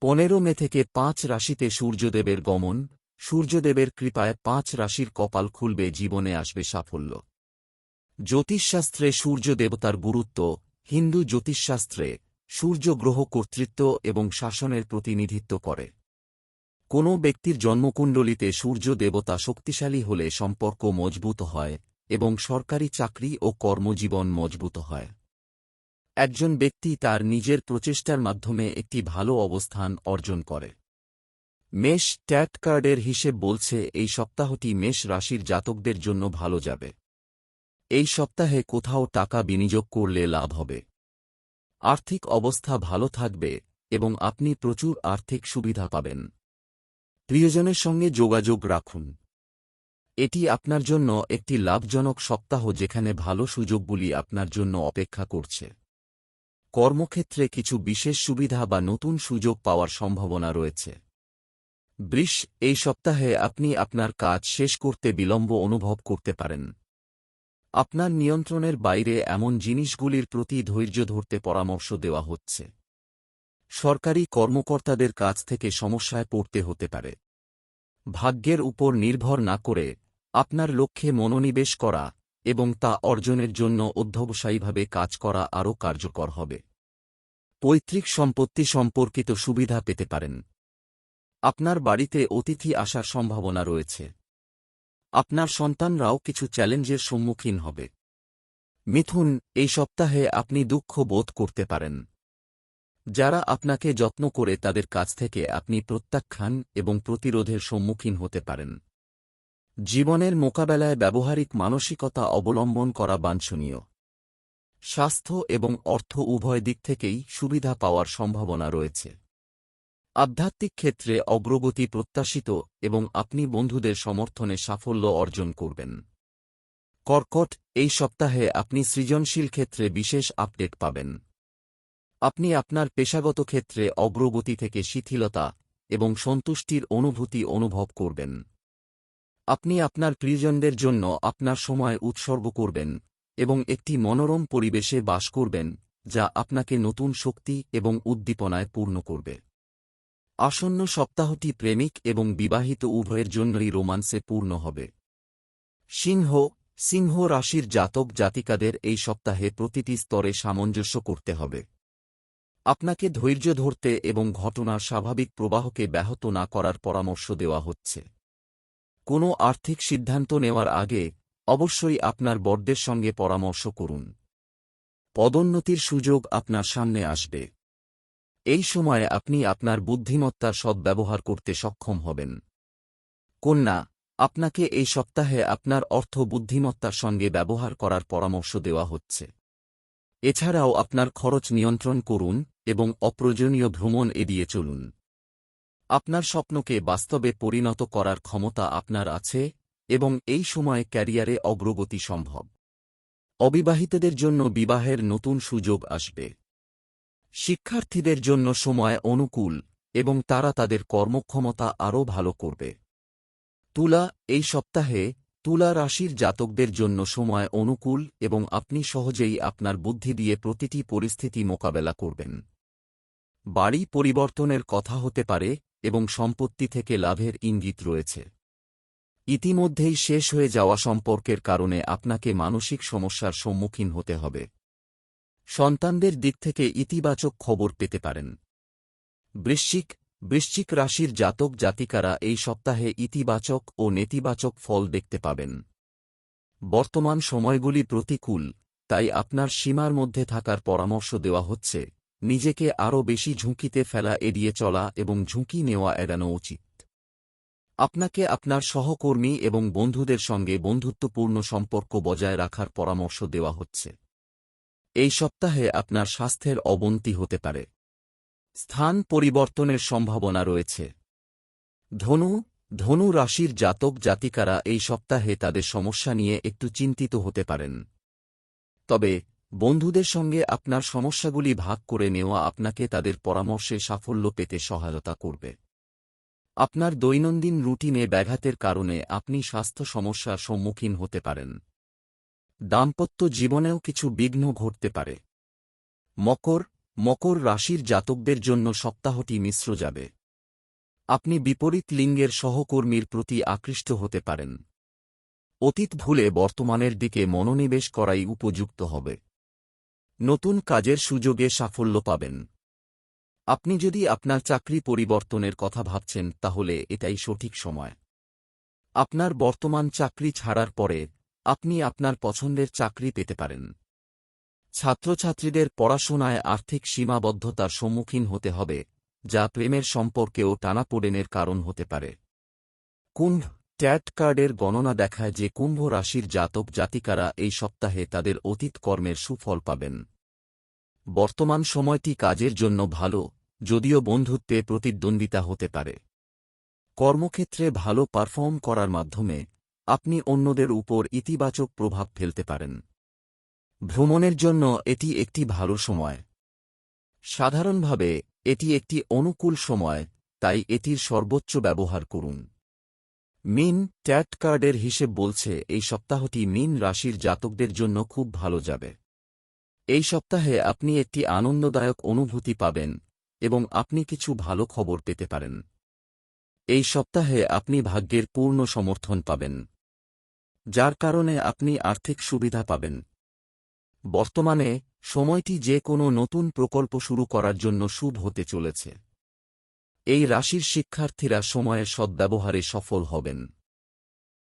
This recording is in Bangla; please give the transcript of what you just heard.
পনেরো মে থেকে পাঁচ রাশিতে সূর্যদেবের গমন, সূর্যদেবের কৃপায় পাঁচ রাশির কপাল খুলবে, জীবনে আসবে সাফল্য। জ্যোতিষশাস্ত্রে সূর্য দেবতার গুরুত্ব, হিন্দু জ্যোতিষশাস্ত্রে সূর্য গ্রহ কর্তৃত্ব এবং শাসনের প্রতিনিধিত্ব করে। কোনো ব্যক্তির জন্মকুণ্ডলিতে সূর্য দেবতা শক্তিশালী হলে সম্পর্ক মজবুত হয় এবং সরকারি চাকরি ও কর্মজীবন মজবুত হয়। একজন ব্যক্তি তার নিজের প্রচেষ্টার মাধ্যমে একটি ভালো অবস্থান অর্জন করে। মেষ ট্যাট কার্ডের হিসেব বলছে, এই সপ্তাহটি মেষ রাশির জাতকদের জন্য ভালো যাবে। এই সপ্তাহে কোথাও টাকা বিনিয়োগ করলে লাভ হবে। আর্থিক অবস্থা ভালো থাকবে এবং আপনি প্রচুর আর্থিক সুবিধা পাবেন। প্রিয়জনের সঙ্গে যোগাযোগ রাখুন। এটি আপনার জন্য একটি লাভজনক সপ্তাহ যেখানে ভালো সুযোগগুলি আপনার জন্য অপেক্ষা করছে। কর্মক্ষেত্রে কিছু বিশেষ সুবিধা বা নতুন সুযোগ পাওয়ার সম্ভাবনা রয়েছে। বৃষ, এই সপ্তাহে আপনি আপনার কাজ শেষ করতে বিলম্ব অনুভব করতে পারেন। আপনার নিয়ন্ত্রণের বাইরে এমন জিনিসগুলির প্রতি ধৈর্য ধরতে পরামর্শ দেওয়া হচ্ছে। সরকারি কর্মকর্তাদের কাছ থেকে সমস্যায় পড়তে হতে পারে। ভাগ্যের উপর নির্ভর না করে আপনার লক্ষ্যে মনোনিবেশ করা এবং তা অর্জনের জন্য অধ্যবসায়ীভাবে কাজ করা আরও কার্যকর হবে। পৈতৃক সম্পত্তি সম্পর্কিত সুবিধা পেতে পারেন। আপনার বাড়িতে অতিথি আসার সম্ভাবনা রয়েছে। আপনার সন্তানরাও কিছু চ্যালেঞ্জের সম্মুখীন হবে। মিথুন, এই সপ্তাহে আপনি দুঃখ বোধ করতে পারেন। যারা আপনাকে যত্ন করে তাদের কাছ থেকে আপনি প্রত্যাখ্যান এবং প্রতিরোধের সম্মুখীন হতে পারেন। জীবনের মোকাবেলায় ব্যবহারিক মানসিকতা অবলম্বন করা বাঞ্ছনীয়। স্বাস্থ্য এবং অর্থ উভয় দিক থেকেই সুবিধা পাওয়ার সম্ভাবনা রয়েছে। আধ্যাত্মিক ক্ষেত্রে অগ্রগতি প্রত্যাশিত এবং আপনি বন্ধুদের সমর্থনে সাফল্য অর্জন করবেন। কর্কট, এই সপ্তাহে আপনি সৃজনশীল ক্ষেত্রে বিশেষ আপডেট পাবেন। আপনি আপনার পেশাগত ক্ষেত্রে অগ্রগতি থেকে শিথিলতা এবং সন্তুষ্টির অনুভূতি অনুভব করবেন। আপনি আপনার প্রিয়জনদের জন্য আপনার সময় উৎসর্গ করবেন এবং একটি মনোরম পরিবেশে বাস করবেন, যা আপনাকে নতুন শক্তি এবং উদ্দীপনায় পূর্ণ করবে। আসন্ন সপ্তাহটি প্রেমিক এবং বিবাহিত উভয়ের জন্যই রোমান্সে পূর্ণ হবে। সিংহ সিংহ রাশির জাতক জাতিকাদের এই সপ্তাহে প্রতিটি স্তরে সামঞ্জস্য করতে হবে। আপনাকে ধৈর্য ধরতে এবং ঘটনার স্বাভাবিক প্রবাহকে ব্যাহত না করার পরামর্শ দেওয়া হচ্ছে। কোনো আর্থিক সিদ্ধান্ত নেওয়ার আগে অবশ্যই আপনার বর্দের সঙ্গে পরামর্শ করুন। পদোন্নতির সুযোগ আপনার সামনে আসবে। এই সময়ে আপনি আপনার বুদ্ধিমত্তার সদ্ব্যবহার করতে সক্ষম হবেন। কন্যা, আপনাকে এই সপ্তাহে আপনার অর্থ বুদ্ধিমত্তার সঙ্গে ব্যবহার করার পরামর্শ দেওয়া হচ্ছে। এছাড়াও আপনার খরচ নিয়ন্ত্রণ করুন এবং অপ্রয়োজনীয় ভ্রমণ এড়িয়ে চলুন। আপনার স্বপ্নকে বাস্তবে পরিণত করার ক্ষমতা আপনার আছে এবং এই সময়ে ক্যারিয়ারে অগ্রগতি সম্ভব। অবিবাহিতদের জন্য বিবাহের নতুন সুযোগ আসবে। শিক্ষার্থীদের জন্য সময় অনুকূল এবং তারা তাদের কর্মক্ষমতা আরও ভালো করবে। তুলা, এই সপ্তাহে তুলা রাশির জাতকদের জন্য সময় অনুকূল এবং আপনি সহজেই আপনার বুদ্ধি দিয়ে প্রতিটি পরিস্থিতি মোকাবেলা করবেন। বাড়ি পরিবর্তনের কথা হতে পারে এবং সম্পত্তি থেকে লাভের ইঙ্গিত রয়েছে। ইতিমধ্যেই শেষ হয়ে যাওয়া সম্পর্কের কারণে আপনাকে মানসিক সমস্যার সম্মুখীন হতে হবে। সন্তানদের দিক থেকে ইতিবাচক খবর পেতে পারেন। বৃশ্চিক বৃশ্চিক রাশির জাতক জাতিকারা এই সপ্তাহে ইতিবাচক ও নেতিবাচক ফল দেখতে পাবেন। বর্তমান সময়গুলি প্রতিকূল, তাই আপনার সীমার মধ্যে থাকার পরামর্শ দেওয়া হচ্ছে। নিজেকে আরও বেশি ঝুঁকিতে ফেলা, এড়িয়ে চলা এবং ঝুঁকি নেওয়া এড়ানো উচিত। আপনাকে আপনার সহকর্মী এবং বন্ধুদের সঙ্গে বন্ধুত্বপূর্ণ সম্পর্ক বজায় রাখার পরামর্শ দেওয়া হচ্ছে। এই সপ্তাহে আপনার স্বাস্থ্যের অবনতি হতে পারে। স্থান পরিবর্তনের সম্ভাবনা রয়েছে। ধনু ধনু রাশির জাতক জাতিকারা এই সপ্তাহে তাদের সমস্যা নিয়ে একটু চিন্তিত হতে পারেন। তবে, বন্ধুদের সঙ্গে আপনার সমস্যাগুলি ভাগ করে নেওয়া আপনাকে তাদের পরামর্শে সাফল্য পেতে সহায়তা করবে। আপনার দৈনন্দিন রুটিনে ব্যাঘাতের কারণে আপনি স্বাস্থ্য সমস্যার সম্মুখীন হতে পারেন। দাম্পত্য জীবনেও কিছু বিঘ্ন ঘটতে পারে। মকর মকর রাশির জাতকদের জন্য সপ্তাহটি মিশ্র যাবে। আপনি বিপরীত লিঙ্গের সহকর্মীর প্রতি আকৃষ্ট হতে পারেন। অতীত ভুলে বর্তমানের দিকে মনোনিবেশ করাই উপযুক্ত হবে। নতুন কাজের সুযোগে সাফল্য পাবেন। আপনি যদি আপনার চাকরি পরিবর্তনের কথা ভাবছেন, তাহলে এটাই সঠিক সময়। আপনার বর্তমান চাকরি ছাড়ার পরে, আপনি আপনার পছন্দের চাকরি পেতে পারেন। ছাত্রছাত্রীদের পড়াশোনায় আর্থিক সীমাবদ্ধতার সম্মুখীন হতে হবে, যা প্রেমের সম্পর্কেও টানাপোড়েনের কারণ হতে পারে। কুম্ভ, ট্যাট কার্ডের গণনা দেখায় যে কুম্ভ রাশির জাতক জাতিকারা এই সপ্তাহে তাদের অতীত কর্মের সুফল পাবেন। বর্তমান সময়টি কাজের জন্য ভালো, যদিও বন্ধুত্বে প্রতিদ্বন্দ্বিতা হতে পারে। কর্মক্ষেত্রে ভালো পারফর্ম করার মাধ্যমে আপনি অন্যদের উপর ইতিবাচক প্রভাব ফেলতে পারেন। ভ্রমণের জন্য এটি একটি ভালো সময়। সাধারণভাবে, এটি একটি অনুকূল সময়, তাই এটির সর্বোচ্চ ব্যবহার করুন। মিন ট্যাট কার্ডের হিসেব বলছে, এই সপ্তাহটি মিন রাশির জাতকদের জন্য খুব ভালো যাবে। এই সপ্তাহে আপনি একটি আনন্দদায়ক অনুভূতি পাবেন এবং আপনি কিছু ভালো খবর পেতে পারেন। এই সপ্তাহে আপনি ভাগ্যের পূর্ণ সমর্থন পাবেন, যার কারণে আপনি আর্থিক সুবিধা পাবেন। বর্তমানে সময়টি যে কোনো নতুন প্রকল্প শুরু করার জন্য শুভ হতে চলেছে। এই রাশির শিক্ষার্থীরা সময়ের সদ্ব্যবহারে সফল হবেন।